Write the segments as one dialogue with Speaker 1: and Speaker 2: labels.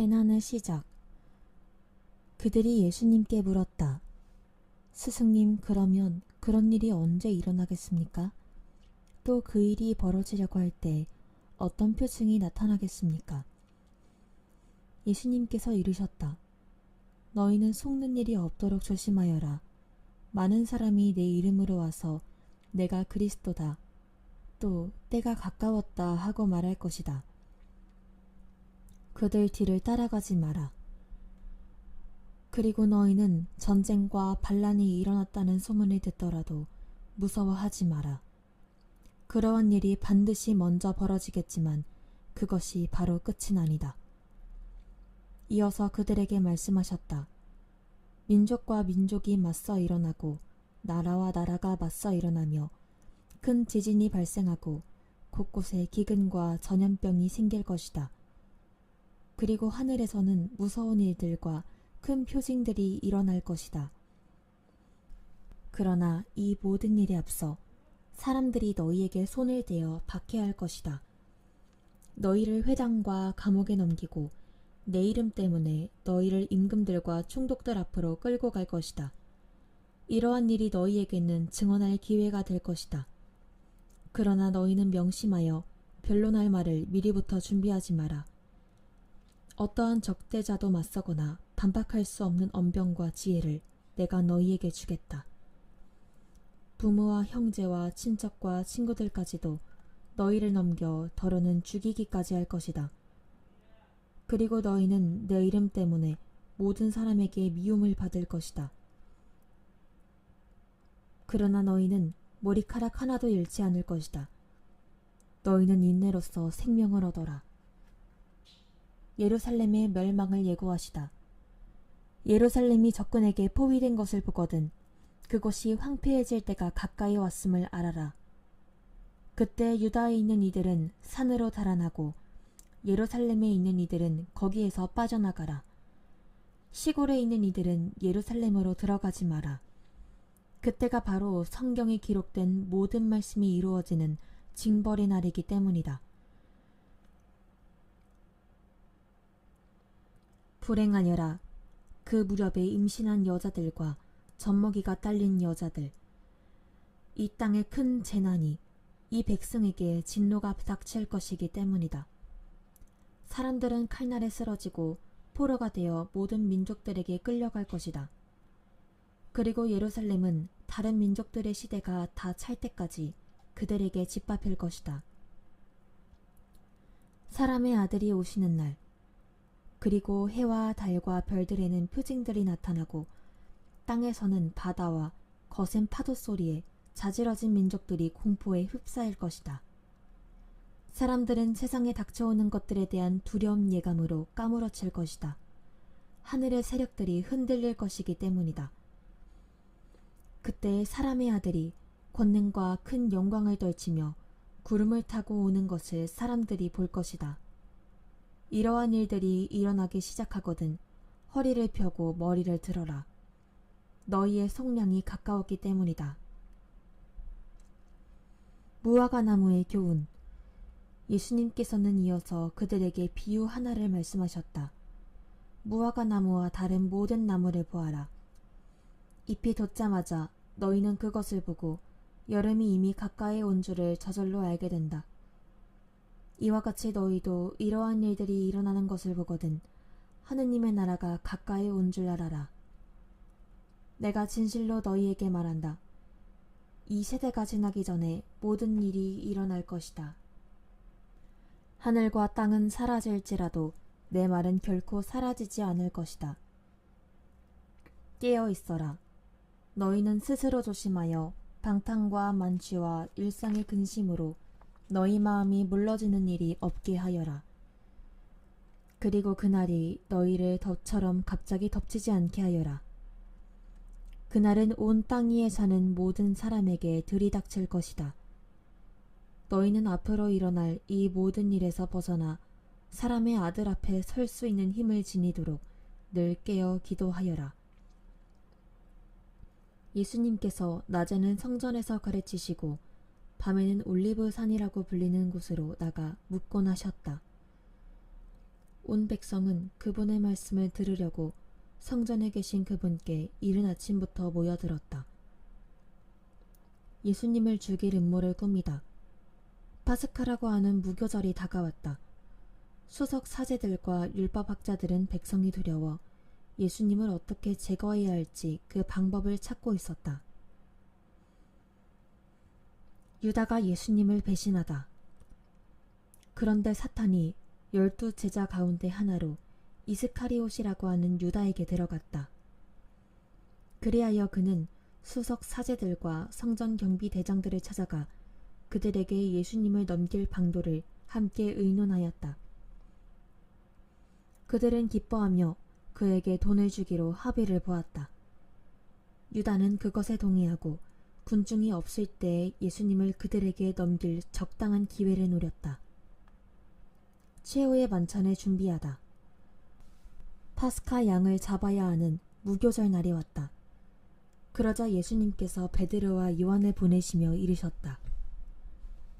Speaker 1: 재난의 시작. 그들이 예수님께 물었다. 스승님, 그러면 그런 일이 언제 일어나겠습니까? 또 그 일이 벌어지려고 할 때 어떤 표징이 나타나겠습니까? 예수님께서 이르셨다. 너희는 속는 일이 없도록 조심하여라. 많은 사람이 내 이름으로 와서 내가 그리스도다. 또 때가 가까웠다 하고 말할 것이다. 그들 뒤를 따라가지 마라. 그리고 너희는 전쟁과 반란이 일어났다는 소문을 듣더라도 무서워하지 마라. 그러한 일이 반드시 먼저 벌어지겠지만 그것이 바로 끝은 아니다. 이어서 그들에게 말씀하셨다. 민족과 민족이 맞서 일어나고 나라와 나라가 맞서 일어나며 큰 지진이 발생하고 곳곳에 기근과 전염병이 생길 것이다. 그리고 하늘에서는 무서운 일들과 큰 표징들이 일어날 것이다. 그러나 이 모든 일에 앞서 사람들이 너희에게 손을 대어 박해할 것이다. 너희를 회당과 감옥에 넘기고 내 이름 때문에 너희를 임금들과 총독들 앞으로 끌고 갈 것이다. 이러한 일이 너희에게는 증언할 기회가 될 것이다. 그러나 너희는 명심하여 변론할 말을 미리부터 준비하지 마라. 어떠한 적대자도 맞서거나 반박할 수 없는 언병과 지혜를 내가 너희에게 주겠다. 부모와 형제와 친척과 친구들까지도 너희를 넘겨 더러는 죽이기까지 할 것이다. 그리고 너희는 내 이름 때문에 모든 사람에게 미움을 받을 것이다. 그러나 너희는 머리카락 하나도 잃지 않을 것이다. 너희는 인내로서 생명을 얻어라. 예루살렘의 멸망을 예고하시다. 예루살렘이 적군에게 포위된 것을 보거든 그곳이 황폐해질 때가 가까이 왔음을 알아라. 그때 유다에 있는 이들은 산으로 달아나고 예루살렘에 있는 이들은 거기에서 빠져나가라. 시골에 있는 이들은 예루살렘으로 들어가지 마라. 그때가 바로 성경에 기록된 모든 말씀이 이루어지는 징벌의 날이기 때문이다. 불행하여라. 그 무렵에 임신한 여자들과 젖먹이가 딸린 여자들. 이 땅에 큰 재난이 이 백성에게 진노가 닥칠 것이기 때문이다. 사람들은 칼날에 쓰러지고 포로가 되어 모든 민족들에게 끌려갈 것이다. 그리고 예루살렘은 다른 민족들의 시대가 다 찰 때까지 그들에게 짓밟힐 것이다. 사람의 아들이 오시는 날, 그리고 해와 달과 별들에는 표징들이 나타나고 땅에서는 바다와 거센 파도 소리에 자지러진 민족들이 공포에 휩싸일 것이다. 사람들은 세상에 닥쳐오는 것들에 대한 두려움 예감으로 까무러칠 것이다. 하늘의 세력들이 흔들릴 것이기 때문이다. 그때 사람의 아들이 권능과 큰 영광을 떨치며 구름을 타고 오는 것을 사람들이 볼 것이다. 이러한 일들이 일어나기 시작하거든 허리를 펴고 머리를 들어라. 너희의 속량이 가까웠기 때문이다. 무화과 나무의 교훈. 예수님께서는 이어서 그들에게 비유 하나를 말씀하셨다. 무화과 나무와 다른 모든 나무를 보아라. 잎이 돋자마자 너희는 그것을 보고 여름이 이미 가까이 온 줄을 저절로 알게 된다. 이와 같이 너희도 이러한 일들이 일어나는 것을 보거든 하느님의 나라가 가까이 온 줄 알아라. 내가 진실로 너희에게 말한다. 이 세대가 지나기 전에 모든 일이 일어날 것이다. 하늘과 땅은 사라질지라도 내 말은 결코 사라지지 않을 것이다. 깨어 있어라. 너희는 스스로 조심하여 방탕과 만취와 일상의 근심으로 너희 마음이 물러지는 일이 없게 하여라. 그리고 그날이 너희를 덫처럼 갑자기 덮치지 않게 하여라. 그날은 온 땅 위에 사는 모든 사람에게 들이닥칠 것이다. 너희는 앞으로 일어날 이 모든 일에서 벗어나 사람의 아들 앞에 설 수 있는 힘을 지니도록 늘 깨어 기도하여라. 예수님께서 낮에는 성전에서 가르치시고 밤에는 올리브 산이라고 불리는 곳으로 나가 묵곤 하셨다. 온 백성은 그분의 말씀을 들으려고 성전에 계신 그분께 이른 아침부터 모여들었다. 예수님을 죽일 음모를 꾸미다. 파스카라고 하는 무교절이 다가왔다. 수석 사제들과 율법학자들은 백성이 두려워 예수님을 어떻게 제거해야 할지 그 방법을 찾고 있었다. 유다가 예수님을 배신하다. 그런데 사탄이 열두 제자 가운데 하나로 이스카리옷이라고 하는 유다에게 들어갔다. 그리하여 그는 수석 사제들과 성전 경비 대장들을 찾아가 그들에게 예수님을 넘길 방도를 함께 의논하였다. 그들은 기뻐하며 그에게 돈을 주기로 합의를 보았다. 유다는 그것에 동의하고 군중이 없을 때 예수님을 그들에게 넘길 적당한 기회를 노렸다. 최후의 만찬을 준비하다. 파스카 양을 잡아야 하는 무교절 날이 왔다. 그러자 예수님께서 베드로와 요한을 보내시며 이르셨다.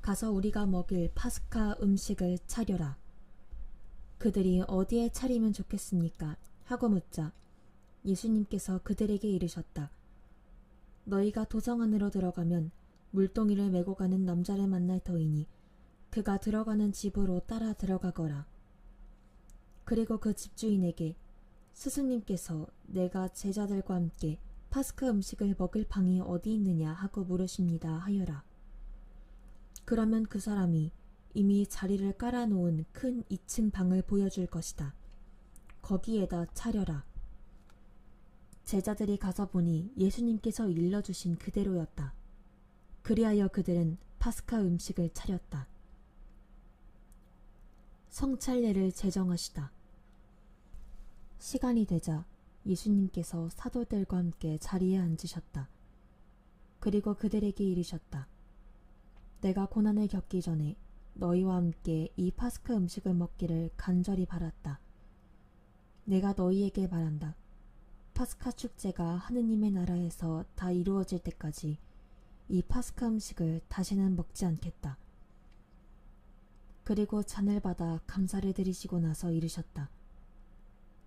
Speaker 1: 가서 우리가 먹일 파스카 음식을 차려라. 그들이 어디에 차리면 좋겠습니까? 하고 묻자 예수님께서 그들에게 이르셨다. 너희가 도성 안으로 들어가면 물동이를 메고 가는 남자를 만날 터이니 그가 들어가는 집으로 따라 들어가거라. 그리고 그 집주인에게 스승님께서 내가 제자들과 함께 파스카 음식을 먹을 방이 어디 있느냐 하고 물으십니다 하여라. 그러면 그 사람이 이미 자리를 깔아놓은 큰 2층 방을 보여줄 것이다. 거기에다 차려라. 제자들이 가서 보니 예수님께서 일러주신 그대로였다. 그리하여 그들은 파스카 음식을 차렸다. 성찰례를 제정하시다. 시간이 되자 예수님께서 사도들과 함께 자리에 앉으셨다. 그리고 그들에게 이르셨다. 내가 고난을 겪기 전에 너희와 함께 이 파스카 음식을 먹기를 간절히 바랐다. 내가 너희에게 말한다. 파스카 축제가 하느님의 나라에서 다 이루어질 때까지 이 파스카 음식을 다시는 먹지 않겠다. 그리고 잔을 받아 감사를 드리시고 나서 이르셨다.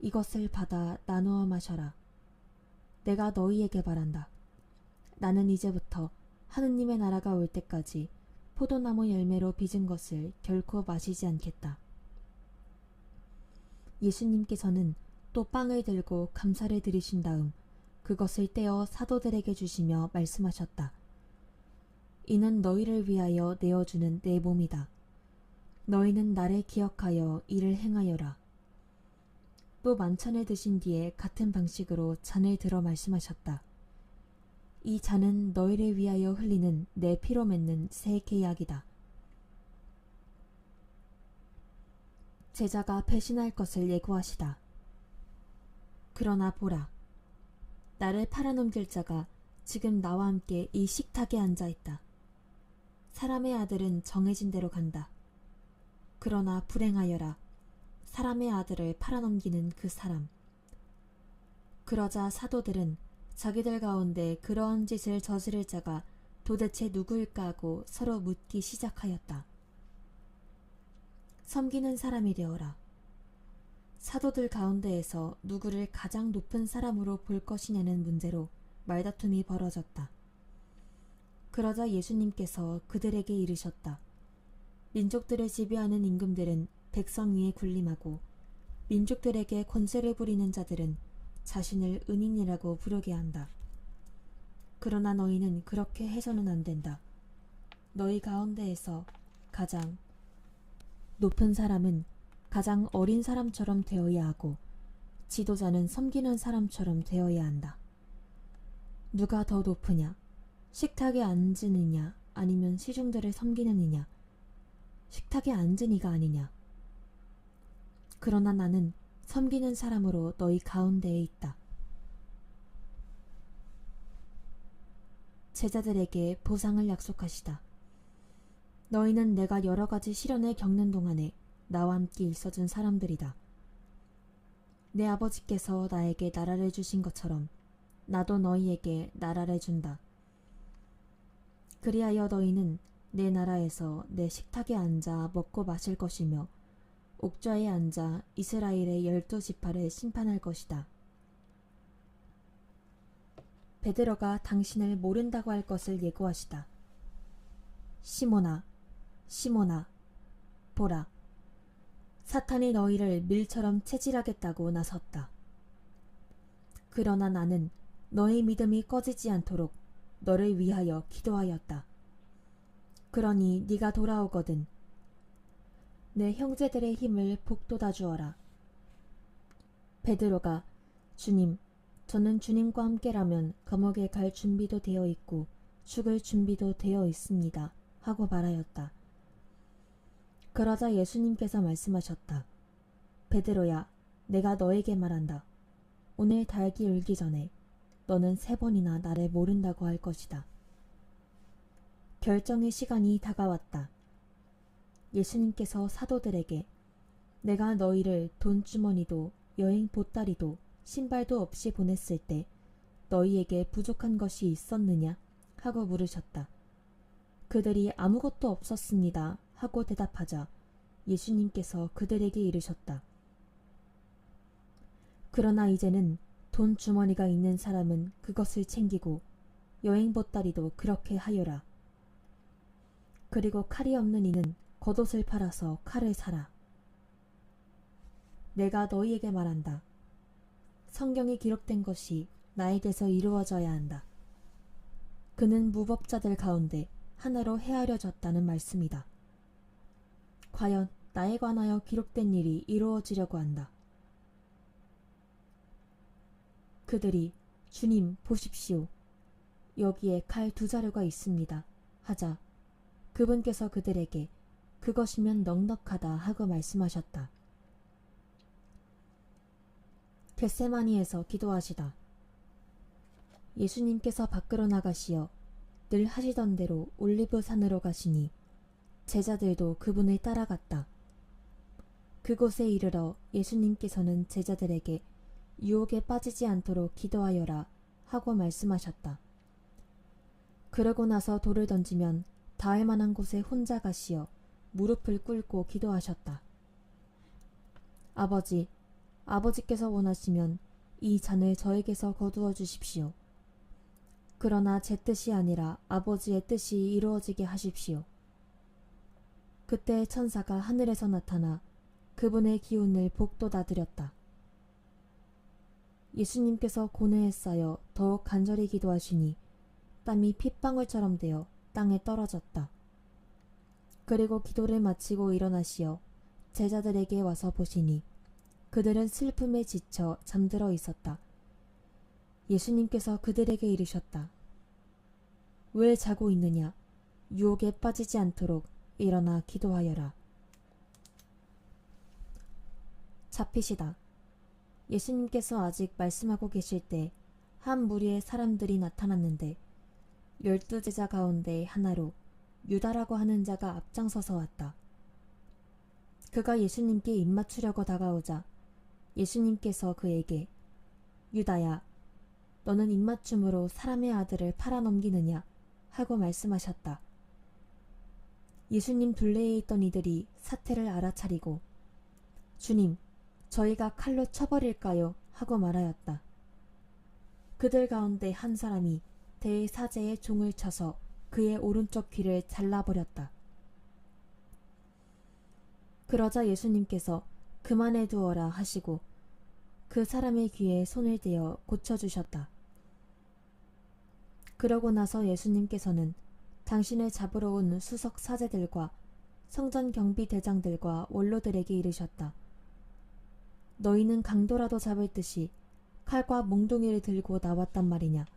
Speaker 1: 이것을 받아 나누어 마셔라. 내가 너희에게 말한다. 나는 이제부터 하느님의 나라가 올 때까지 포도나무 열매로 빚은 것을 결코 마시지 않겠다. 예수님께서는 또 빵을 들고 감사를 드리신 다음 그것을 떼어 사도들에게 주시며 말씀하셨다. 이는 너희를 위하여 내어주는 내 몸이다. 너희는 나를 기억하여 이를 행하여라. 또 만찬을 드신 뒤에 같은 방식으로 잔을 들어 말씀하셨다. 이 잔은 너희를 위하여 흘리는 내 피로 맺는 새 계약이다. 제자가 배신할 것을 예고하시다. 그러나 보라. 나를 팔아넘길 자가 지금 나와 함께 이 식탁에 앉아 있다. 사람의 아들은 정해진 대로 간다. 그러나 불행하여라. 사람의 아들을 팔아넘기는 그 사람. 그러자 사도들은 자기들 가운데 그러한 짓을 저지를 자가 도대체 누구일까 하고 서로 묻기 시작하였다. 섬기는 사람이 되어라. 사도들 가운데에서 누구를 가장 높은 사람으로 볼 것이냐는 문제로 말다툼이 벌어졌다. 그러자 예수님께서 그들에게 이르셨다. 민족들을 지배하는 임금들은 백성 위에 군림하고 민족들에게 권세를 부리는 자들은 자신을 은인이라고 부르게 한다. 그러나 너희는 그렇게 해서는 안 된다. 너희 가운데에서 가장 높은 사람은 가장 어린 사람처럼 되어야 하고 지도자는 섬기는 사람처럼 되어야 한다. 누가 더 높으냐? 식탁에 앉으느냐 아니면 시중들을 섬기는 이냐? 식탁에 앉은 이가 아니냐? 그러나 나는 섬기는 사람으로 너희 가운데에 있다. 제자들에게 보상을 약속하시다. 너희는 내가 여러 가지 시련을 겪는 동안에 나와 함께 있어준 사람들이다. 내 아버지께서 나에게 나라를 주신 것처럼 나도 너희에게 나라를 준다. 그리하여 너희는 내 나라에서 내 식탁에 앉아 먹고 마실 것이며 옥좌에 앉아 이스라엘의 열두 지파를 심판할 것이다. 베드로가 당신을 모른다고 할 것을 예고하시다. 시모나, 시모나, 보라. 사탄이 너희를 밀처럼 체질하겠다고 나섰다. 그러나 나는 너의 믿음이 꺼지지 않도록 너를 위하여 기도하였다. 그러니 네가 돌아오거든 내 형제들의 힘을 북돋아 주어라. 베드로가 주님, 저는 주님과 함께라면 감옥에 갈 준비도 되어 있고 죽을 준비도 되어 있습니다. 하고 말하였다. 그러자 예수님께서 말씀하셨다. 베드로야, 내가 너에게 말한다. 오늘 달기 울기 전에 너는 세 번이나 나를 모른다고 할 것이다. 결정의 시간이 다가왔다. 예수님께서 사도들에게 내가 너희를 돈주머니도 여행 보따리도 신발도 없이 보냈을 때 너희에게 부족한 것이 있었느냐? 하고 물으셨다. 그들이 아무것도 없었습니다. 하고 대답하자 예수님께서 그들에게 이르셨다. 그러나 이제는 돈 주머니가 있는 사람은 그것을 챙기고 여행 보따리도 그렇게 하여라. 그리고 칼이 없는 이는 겉옷을 팔아서 칼을 사라. 내가 너희에게 말한다. 성경에 기록된 것이 나에 대해서 이루어져야 한다. 그는 무법자들 가운데 하나로 헤아려졌다는 말씀이다. 과연 나에 관하여 기록된 일이 이루어지려고 한다. 그들이 주님 보십시오. 여기에 칼 두 자루가 있습니다. 하자 그분께서 그들에게 그것이면 넉넉하다 하고 말씀하셨다. 겟세마니에서 기도하시다. 예수님께서 밖으로 나가시어 늘 하시던 대로 올리브 산으로 가시니 제자들도 그분을 따라갔다. 그곳에 이르러 예수님께서는 제자들에게 유혹에 빠지지 않도록 기도하여라 하고 말씀하셨다. 그러고 나서 돌을 던지면 닿을 만한 곳에 혼자 가시어 무릎을 꿇고 기도하셨다. 아버지, 아버지께서 원하시면 이 잔을 저에게서 거두어 주십시오. 그러나 제 뜻이 아니라 아버지의 뜻이 이루어지게 하십시오. 그때 천사가 하늘에서 나타나 그분의 기운을 복돋아 드렸다. 예수님께서 고뇌에 쌓여 더욱 간절히 기도하시니 땀이 핏방울처럼 되어 땅에 떨어졌다. 그리고 기도를 마치고 일어나시어 제자들에게 와서 보시니 그들은 슬픔에 지쳐 잠들어 있었다. 예수님께서 그들에게 이르셨다. 왜 자고 있느냐? 유혹에 빠지지 않도록 일어나 기도하여라. 잡히시다. 예수님께서 아직 말씀하고 계실 때 한 무리의 사람들이 나타났는데 열두 제자 가운데 하나로 유다라고 하는 자가 앞장서서 왔다. 그가 예수님께 입맞추려고 다가오자 예수님께서 그에게 유다야 너는 입맞춤으로 사람의 아들을 팔아넘기느냐 하고 말씀하셨다. 예수님 둘레에 있던 이들이 사태를 알아차리고 주님 저희가 칼로 쳐버릴까요? 하고 말하였다. 그들 가운데 한 사람이 대사제의 종을 쳐서 그의 오른쪽 귀를 잘라버렸다. 그러자 예수님께서 그만해 두어라 하시고 그 사람의 귀에 손을 대어 고쳐주셨다. 그러고 나서 예수님께서는 당신을 잡으러 온 수석 사제들과 성전 경비 대장들과 원로들에게 이르셨다. 너희는 강도라도 잡을 듯이 칼과 몽둥이를 들고 나왔단 말이냐.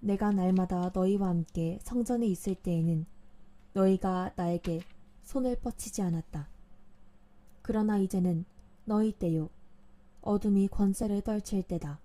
Speaker 1: 내가 날마다 너희와 함께 성전에 있을 때에는 너희가 나에게 손을 뻗치지 않았다. 그러나 이제는 너희 때요. 어둠이 권세를 떨칠 때다.